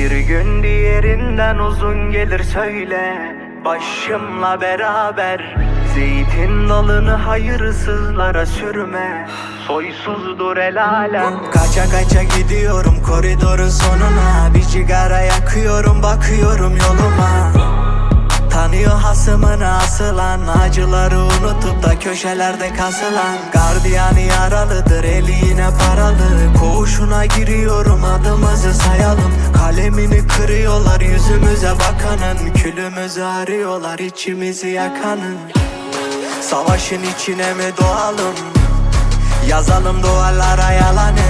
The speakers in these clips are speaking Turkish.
Bir gün diğerinden uzun gelir söyle. Başımla beraber Zeytin dalını hayırsızlara sürme. Soysuzdur el alem. Kaça kaça gidiyorum koridorun sonuna. Bir sigara yakıyorum bakıyorum yoluma Tanıyor hasımını asılan Acıları unutup da köşelerde kasılan. Gardiyanı yaralıdır eli yine paralı. Koğuşuna giriyorum adımızı sayalım. Kalemini kırıyorlar yüzümüze bakanın. Külümüzü arıyorlar içimizi yakanın. Savaşın içine mi doğalım? Yazalım duvarlara yalanı.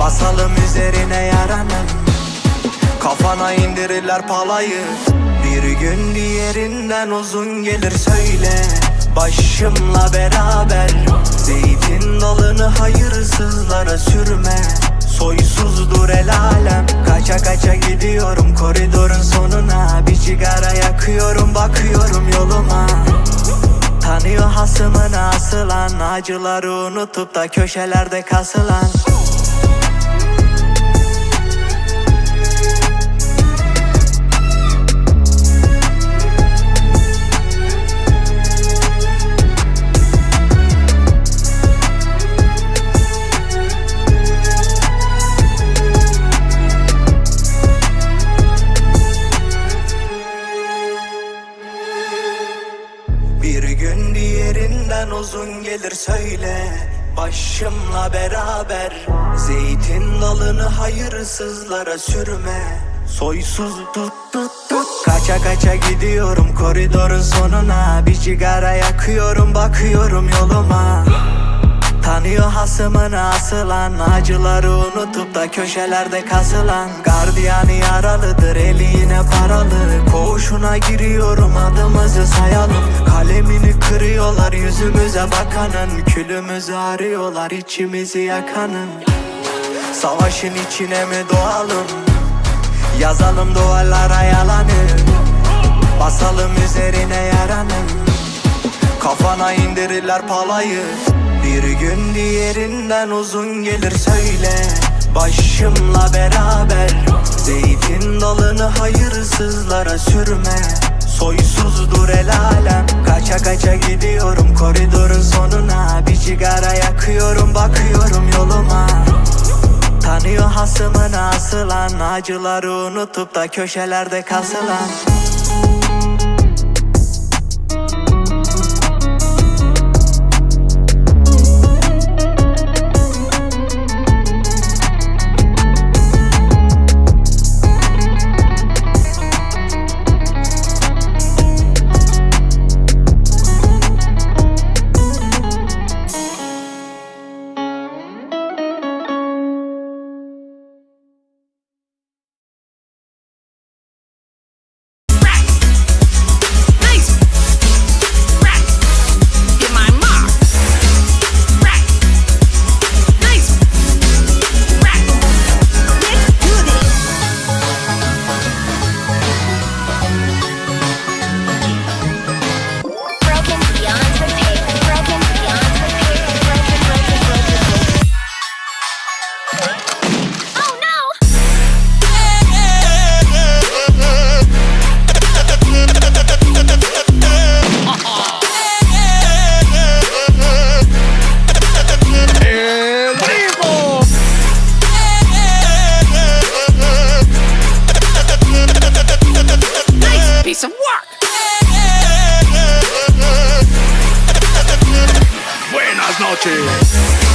Basalım üzerine yaranın Kafana indirirler palayı Bir gün diğerinden uzun gelir söyle. Başımla beraber Zeytin dalını hayırsızlara sürme. Soysuzdur el alem Kaça kaça gidiyorum. Koridorun sonuna Bir sigara yakıyorum bakıyorum yoluma. Tanıyor hasımını asılan Acıları unutup da köşelerde kasılan söyle Başımla beraber. Zeytin dalını hayırsızlara sürme. Soysuz tut tut tut. Kaça kaça gidiyorum koridorun sonuna. Bir sigara yakıyorum bakıyorum yoluma Tanıyor hasımını asılan Acıları unutup da köşelerde kasılan. Gardiyanı yaralıdır eli yine paralı. Koğuşuna giriyorum adımızı sayalım. Kalemini kırıyorlar yüzümüze bakanın. Külümüzü arıyorlar içimizi yakanın. Savaşın içine mi doğalım? Yazalım duvarlara yalanı. Basalım üzerine yaranın Kafana indirirler palayı Bir gün diğerinden uzun gelir söyle. Başımla beraber Zeytin dalını hayırsızlara sürme. Soysuzdur el alem Kaça kaça gidiyorum. Koridorun sonuna Bir sigara yakıyorum bakıyorum yoluma. Tanıyor hasımını asılan Acıları unutup da köşelerde kasılan Piece of work. Buenas noches.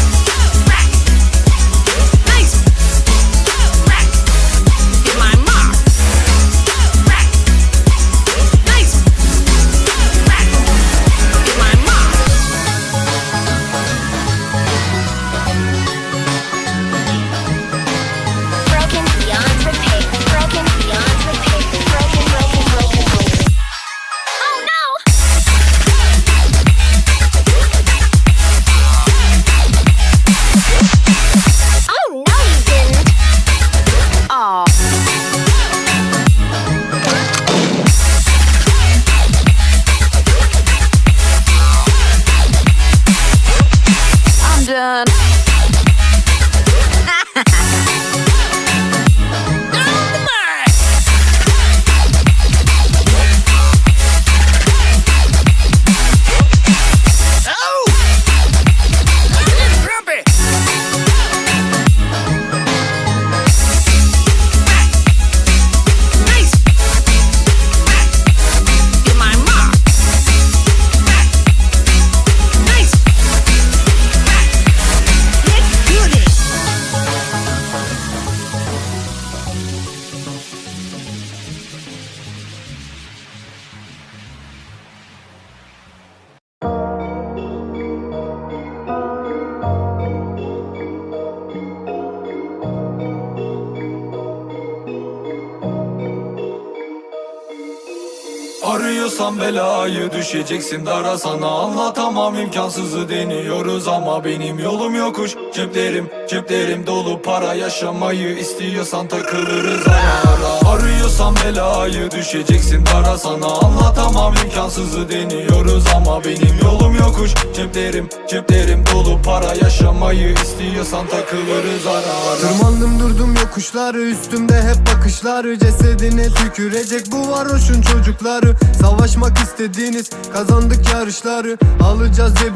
Arıyorsan belayı düşeceksin. Dara sana Anlatamam imkansızı deniyoruz ama benim yolum yokuş. Ceplerim ceplerim dolu para yaşamayı istiyorsan takılırız ara Arıyorsan belayı düşeceksin. Dara sana Anlatamam imkansızı deniyoruz ama benim yolum yokuş. Ceplerim ceplerim dolu para yaşamayı istiyorsan takılırız ara Tırmandım durdum yokuşları Üstümde hep bakışları Cesedine tükürecek bu varoşun çocukları Savaşmak istediğiniz kazandık yarışları. Alacağız cebi